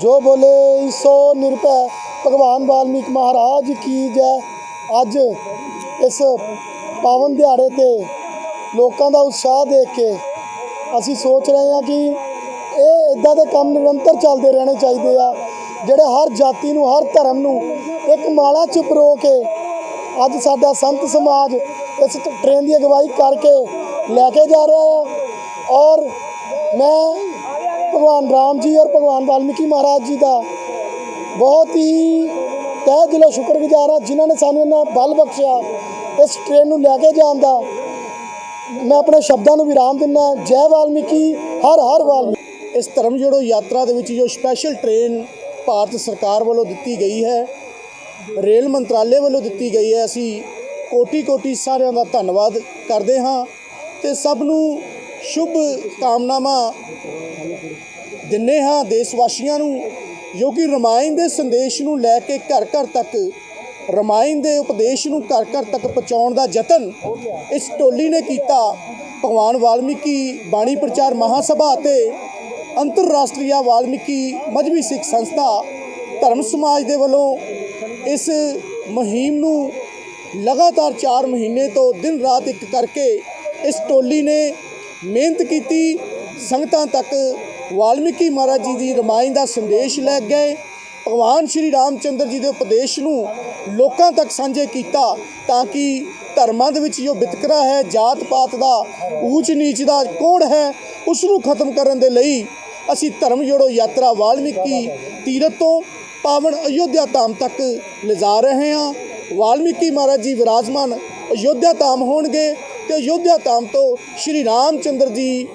ਜੋ ਬੋਲੇ ਸੋ ਨਿਰਭੈ, ਭਗਵਾਨ ਵਾਲਮੀਕ ਮਹਾਰਾਜ ਕੀ ਜੈ। ਅੱਜ ਇਸ ਪਾਵਨ ਦਿਹਾੜੇ ਤੇ ਲੋਕਾਂ ਦਾ ਉਤਸ਼ਾਹ ਦੇਖ ਕੇ ਅਸੀਂ ਸੋਚ ਰਹੇ ਹਾਂ ਕਿ ਇਹ ਇਦਾਂ ਦੇ ਕੰਮ ਨਿਰੰਤਰ ਚੱਲਦੇ ਰਹਿਣੇ ਚਾਹੀਦੇ ਆ, ਜਿਹੜੇ ਹਰ ਜਾਤੀ ਨੂੰ, ਹਰ ਧਰਮ ਨੂੰ ਇੱਕ ਮਾਲਾ ਚ ਪਰੋ ਕੇ ਅੱਜ ਸਾਡਾ ਸੰਤ ਸਮਾਜ ਇਸ ਟ੍ਰੇਨ ਦੀ ਅਗਵਾਈ ਕਰਕੇ ਲੈ ਕੇ ਜਾ ਰਿਹਾ ਹੈ ਔਰ ਮੈਂ ਭਗਵਾਨ ਰਾਮ ਜੀ ਔਰ ਭਗਵਾਨ ਵਾਲਮੀਕੀ ਮਹਾਰਾਜ ਜੀ ਦਾ ਬਹੁਤ ਹੀ ਤਹਿ ਦਿਲੋਂ ਸ਼ੁਕਰਗੁਜ਼ਾਰ ਹਾਂ ਜਿਨ੍ਹਾਂ ਨੇ ਸਾਨੂੰ ਇਹਨਾਂ ਬਲ ਬਖਸ਼ਿਆ ਇਸ ਟ੍ਰੇਨ ਨੂੰ ਲੈ ਕੇ ਜਾਣ ਦਾ। ਮੈਂ ਆਪਣੇ ਸ਼ਬਦਾਂ ਨੂੰ ਵਿਰਾਮ ਦਿੰਦਾ ਜੈ ਵਾਲਮੀਕੀ, ਹਰ ਹਰ ਵਾਲਮੀਕੀ ਇਸ ਧਰਮ ਜੋੜੋ ਯਾਤਰਾ ਦੇ ਵਿੱਚ ਜੋ ਸਪੈਸ਼ਲ ਟ੍ਰੇਨ ਭਾਰਤ ਸਰਕਾਰ ਵੱਲੋਂ ਦਿੱਤੀ ਗਈ ਹੈ, ਰੇਲ ਮੰਤਰਾਲੇ ਵੱਲੋਂ ਦਿੱਤੀ ਗਈ ਹੈ, ਅਸੀਂ ਕੋਟੀ ਕੋਟੀ ਸਾਰਿਆਂ ਦਾ ਧੰਨਵਾਦ ਕਰਦੇ ਹਾਂ ਤੇ ਸਭ ਨੂੰ ਸ਼ੁਭ ਕਾਮਨਾਵਾਂ ਦਿੰਨੇ ਹਾਂ ਦੇਸ਼ ਵਾਸੀਆਂ ਨੂੰ, ਜੋ ਕਿ ਰਮਾਇਣ ਦੇ ਸੰਦੇਸ਼ ਨੂੰ ਲੈ ਕੇ ਘਰ ਘਰ ਤੱਕ, ਰਮਾਇਣ ਦੇ ਉਪਦੇਸ਼ ਨੂੰ ਘਰ ਘਰ ਤੱਕ ਪਹੁੰਚਾਉਣ ਦਾ ਯਤਨ ਇਸ ਟੋਲੀ ਨੇ ਕੀਤਾ। ਭਗਵਾਨ ਵਾਲਮੀਕੀ ਬਾਣੀ ਪ੍ਰਚਾਰ ਮਹਾਸਭਾ ਅਤੇ ਅੰਤਰਰਾਸ਼ਟਰੀ ਵਾਲਮੀਕੀ ਮਜਬੀ ਸਿੱਖ ਸੰਸਥਾ ਧਰਮ ਸਮਾਜ ਦੇ ਵੱਲੋਂ ਇਸ ਮੁਹਿੰਮ ਨੂੰ ਲਗਾਤਾਰ 4 ਮਹੀਨੇ ਤੋਂ ਦਿਨ ਰਾਤ ਇੱਕ ਕਰਕੇ ਇਸ ਟੋਲੀ ਨੇ ਮਿਹਨਤ ਕੀਤੀ, ਸੰਗਤਾਂ ਤੱਕ ਵਾਲਮੀਕੀ ਮਹਾਰਾਜ ਜੀ ਦੀ ਰਮਾਇਣ ਦਾ ਸੰਦੇਸ਼ ਲੈ ਗਏ। ਭਗਵਾਨ ਸ਼੍ਰੀ ਰਾਮਚੰਦਰ ਜੀ ਦੇ ਉਪਦੇਸ਼ ਨੂੰ ਲੋਕਾਂ ਤੱਕ ਸਾਂਝੇ ਕੀਤਾ ਤਾਂ ਕਿ ਧਰਮਾਂ ਦੇ ਵਿੱਚ ਜੋ ਵਿਤਕਰਾ ਹੈ ਜਾਤ ਪਾਤ ਦਾ ਊਚ ਨੀਚ ਦਾ ਕੋੜ ਹੈ ਉਸ ਨੂੰ ਖਤਮ ਕਰਨ ਦੇ ਲਈ ਅਸੀਂ ਧਰਮ ਜੋੜੋ ਯਾਤਰਾ ਵਾਲਮੀਕੀ ਤੀਰਥ ਤੋਂ ਪਾਵਨ ਅਯੋਧਿਆ ਧਾਮ ਤੱਕ ਲਿਜਾ ਰਹੇ ਹਾਂ। ਵਾਲਮੀਕੀ ਮਹਾਰਾਜ ਜੀ ਵਿਰਾਜਮਾਨ ਅਯੋਧਿਆ ਧਾਮ ਹੋਣਗੇ। ਤੇ ਅਯੋਧਿਆ ਧਾਮ ਤੋਂ ਸ਼੍ਰੀ ਰਾਮਚੰਦਰ ਜੀ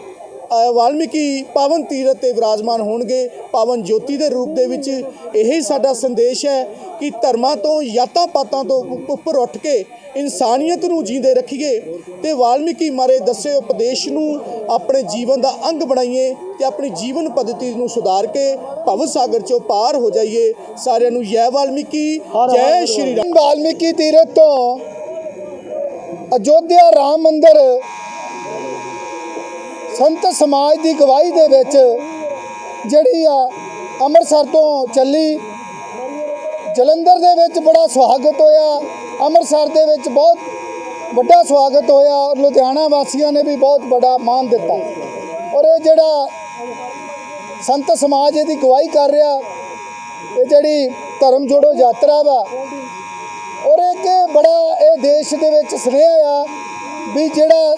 ਅ, ਵਾਲਮੀਕੀ ਪਾਵਨ ਤੀਰਥ ਤੇ ਵਿਰਾਜਮਾਨ ਹੋਣਗੇ। ਪਾਵਨ ਜੋਤੀ ਦੇ ਰੂਪ ਦੇ ਵਿੱਚ ਇਹੀ ਸਾਡਾ ਸੰਦੇਸ਼ ਹੈ ਕਿ ਧਰਮਾਂ ਤੋਂ ਯਾਤਾਂ ਪਾਤਾਂ ਤੋਂ ਉੱਪਰ ਉੱਠ ਕੇ ਇਨਸਾਨੀਅਤ ਨੂੰ ਜੀਂਦੇ ਰੱਖੀਏ ਤੇ ਵਾਲਮੀਕੀ ਮਾਰੇ ਦੱਸੇ ਉਪਦੇਸ਼ ਨੂੰ ਆਪਣੇ ਜੀਵਨ ਦਾ ਅੰਗ ਬਣਾਈਏ ਤੇ ਆਪਣੀ ਜੀਵਨ ਪੱਧਤੀ ਨੂੰ ਸੁਧਾਰ ਕੇ ਭਵ ਸਾਗਰ ਚੋਂ ਪਾਰ ਹੋ ਜਾਈਏ। ਸਾਰਿਆਂ ਨੂੰ ਜੈ ਵਾਲਮੀਕੀ ਜੈ ਸ਼੍ਰੀ ਰਾਮ। ਵਾਲਮੀਕੀ ਤੀਰਥ ਤੋਂ ਅਯੋਧਿਆ ਰਾਮ ਮੰਦਿਰ ਸੰਤ ਸਮਾਜ ਦੀ ਗਵਾਹੀ ਦੇ ਵਿੱਚ ਜਿਹੜੀ ਆ ਅੰਮ੍ਰਿਤਸਰ ਤੋਂ ਚੱਲੀ, ਜਲੰਧਰ ਦੇ ਵਿੱਚ ਬੜਾ ਸਵਾਗਤ ਹੋਇਆ, ਅੰਮ੍ਰਿਤਸਰ ਦੇ ਵਿੱਚ ਬਹੁਤ ਵੱਡਾ ਸਵਾਗਤ ਹੋਇਆ ਔਰ ਲੁਧਿਆਣਾ ਵਾਸੀਆਂ ਨੇ ਵੀ ਬਹੁਤ ਵੱਡਾ ਮਾਣ ਦਿੱਤਾ। ਔਰ ਇਹ ਜਿਹੜਾ ਸੰਤ ਸਮਾਜ ਇਹਦੀ ਗਵਾਹੀ ਕਰ ਰਿਹਾ, ਇਹ ਜਿਹੜੀ ਧਰਮ ਜੋੜੋ ਯਾਤਰਾ ਵਾ ਇੱਕ ਬੜਾ ਇਹ ਦੇਸ਼ ਦੇ ਵਿੱਚ ਸੁਨੇਹਾ ਆ ਵੀ ਜਿਹੜਾ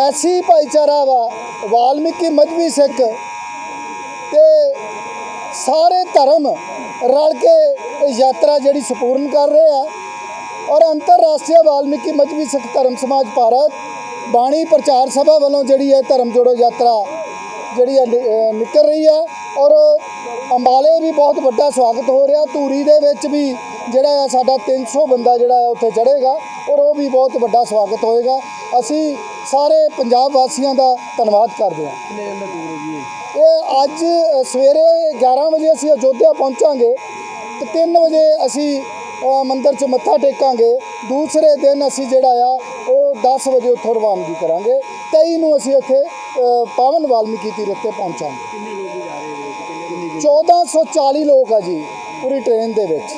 ਐਸੀ ਭਾਈਚਾਰਾ ਵਾ, ਵਾਲਮੀਕੀ ਮਜਬੀ ਸਿੱਖ ਤੇ ਸਾਰੇ ਧਰਮ ਰਲ ਕੇ ਇਹ ਯਾਤਰਾ ਜਿਹੜੀ ਸੰਪੂਰਨ ਕਰ ਰਹੇ ਆ ਔਰ ਅੰਤਰਰਾਸ਼ਟਰੀ ਵਾਲਮੀਕੀ ਮਜਬੀ ਸਿੱਖ ਧਰਮ ਸਮਾਜ ਭਾਰਤ ਬਾਣੀ ਪ੍ਰਚਾਰ ਸਭਾ ਵੱਲੋਂ ਜਿਹੜੀ ਹੈ ਧਰਮ ਜੋੜੋ ਯਾਤਰਾ ਜਿਹੜੀ ਨਿਕਲ ਰਹੀ ਹੈ ਔਰ ਅੰਬਾਲੇ ਵੀ ਬਹੁਤ ਵੱਡਾ ਸਵਾਗਤ ਹੋ ਰਿਹਾ। ਧੂਰੀ ਦੇ ਵਿੱਚ ਵੀ ਜਿਹੜਾ ਹੈ ਸਾਡਾ 300 ਬੰਦਾ ਜਿਹੜਾ ਹੈ ਉੱਥੇ ਚੜ੍ਹੇਗਾ ਔਰ ਉਹ ਵੀ ਬਹੁਤ ਵੱਡਾ ਸਵਾਗਤ ਹੋਏਗਾ। ਅਸੀਂ ਸਾਰੇ ਪੰਜਾਬ ਵਾਸੀਆਂ ਦਾ ਧੰਨਵਾਦ ਕਰਦੇ ਹਾਂ। ਇਹ? ਅੱਜ ਸਵੇਰੇ 11 ਵਜੇ ਅਸੀਂ ਅਯੋਧਿਆ ਪਹੁੰਚਾਂਗੇ ਤੇ 3 ਵਜੇ ਅਸੀਂ ਮੰਦਿਰ 'ਚ ਮੱਥਾ ਟੇਕਾਂਗੇ। ਦੂਸਰੇ ਦਿਨ ਅਸੀਂ ਜਿਹੜਾ ਆ ਉਹ 10 ਵਜੇ ਉੱਥੋਂ ਰਵਾਨਗੀ ਕਰਾਂਗੇ। 23 ਨੂੰ ਅਸੀਂ ਉੱਥੇ ਅ, ਪਾਵਨ ਵਾਲਮੀਕੀ ਤੀਰਥ ਤੇ ਪਹੁੰਚਾਂਗੇ। 1440 ਲੋਕ ਆ ਜੀ ਪੂਰੀ ਟ੍ਰੇਨ ਦੇ ਵਿੱਚ।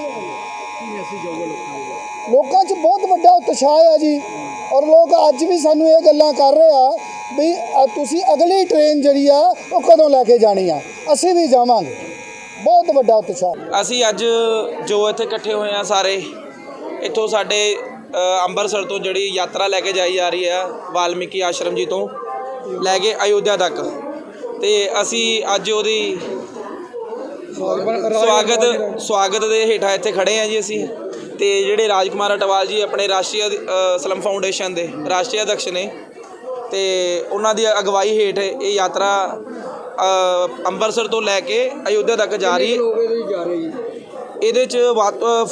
ਲੋਕਾਂ 'ਚ ਬਹੁਤ ਵੱਡਾ ਉਤਸ਼ਾਹ ਆ ਜੀ। ਔਰ ਲੋਕ ਅੱਜ ਵੀ ਸਾਨੂੰ ਇਹ ਗੱਲਾਂ ਕਰ ਰਹੇ ਆ ਵੀ ਤੁਸੀਂ ਅਗਲੀ ਟ੍ਰੇਨ ਜਿਹੜੀ ਆ ਉਹ ਕਦੋਂ ਲੈ ਕੇ ਜਾਣੀ ਆ? ਅਸੀਂ ਵੀ ਜਾਵਾਂਗੇ। ਬਹੁਤ ਵੱਡਾ ਉਤਸ਼ਾਹ। ਅਸੀਂ ਅੱਜ ਜੋ ਇੱਥੇ ਇਕੱਠੇ ਹੋਏ ਆ ਸਾਰੇ ਇੱਥੋਂ ਸਾਡੇ ਅੰਮ੍ਰਿਤਸਰ ਤੋਂ ਜਿਹੜੀ ਯਾਤਰਾ ਲੈ ਕੇ ਜਾਈ ਜਾ ਰਹੀ ਹੈ ਵਾਲਮੀਕੀ ਆਸ਼ਰਮ ਜੀ ਤੋਂ ਲੈ ਕੇ ਅਯੋਧਿਆ ਤੱਕ। ਤੇ ਅਸੀਂ ਅੱਜ ਉਹਦੀ ਸਵਾਗਤ ਸਵਾਗਤ ਦੇ। ਹੇਠਾਂ ਇੱਥੇ ਖੜੇ ਆ ਜੀ ਅਸੀਂ। ਤੇ ਜਿਹੜੇ ਰਾਜਕੁਮਾਰ ਅਟਵਾਲ ਜੀ ਆਪਣੇ ਰਾਸ਼ਟਰੀ ਸਲਮ ਫਾਊਂਡੇਸ਼ਨ ਦੇ ਰਾਸ਼ਟਰੀ ਅਧਿਕਸ਼ ਨੇ। ਤੇ ਉਹਨਾਂ ਦੀ ਅਗਵਾਈ ਹੇਠ ਇਹ ਯਾਤਰਾ ਅੰਮ੍ਰਿਤਸਰ ਤੋਂ ਲੈ ਕੇ ਅਯੋਧਿਆ ਤੱਕ ਜਾ ਰਹੀ ਹੈ। ਇਹਦੇ ਚ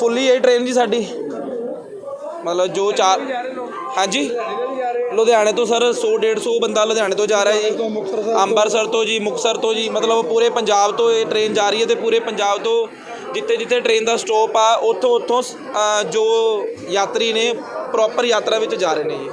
ਫੁੱਲੀ ਇਹ ਟ੍ਰੇਨ ਜੀ ਸਾਡੀ। ਮਤਲਬ ਜੋ ਚਾਰ ਹਾਂਜੀ? ਲੁਧਿਆਣੇ ਤੋਂ ਸਰ 100 150 ਬੰਦਾ ਲੁਧਿਆਣੇ ਤੋਂ ਜਾ ਰਿਹਾ ਜੀ। ਅੰਮ੍ਰਿਤਸਰ ਤੋਂ ਜੀ, ਮੁਕਤਸਰ ਤੋਂ ਜੀ, ਮਤਲਬ ਪੂਰੇ ਪੰਜਾਬ ਤੋਂ ਇਹ ਟ੍ਰੇਨ ਜਾ ਰਹੀ ਹੈ ਤੇ ਪੂਰੇ ਪੰਜਾਬ ਤੋਂ ਜਿੱਥੇ ਜਿੱਥੇ ਟ੍ਰੇਨ ਦਾ ਸਟਾਪ ਆ, ਉੱਥੋਂ ਉੱਥੋਂ ਜੋ ਯਾਤਰੀ ਨੇ ਪ੍ਰੋਪਰ ਯਾਤਰਾ ਵਿੱਚ ਜਾ ਰਹੇ ਨੇ ਜੀ।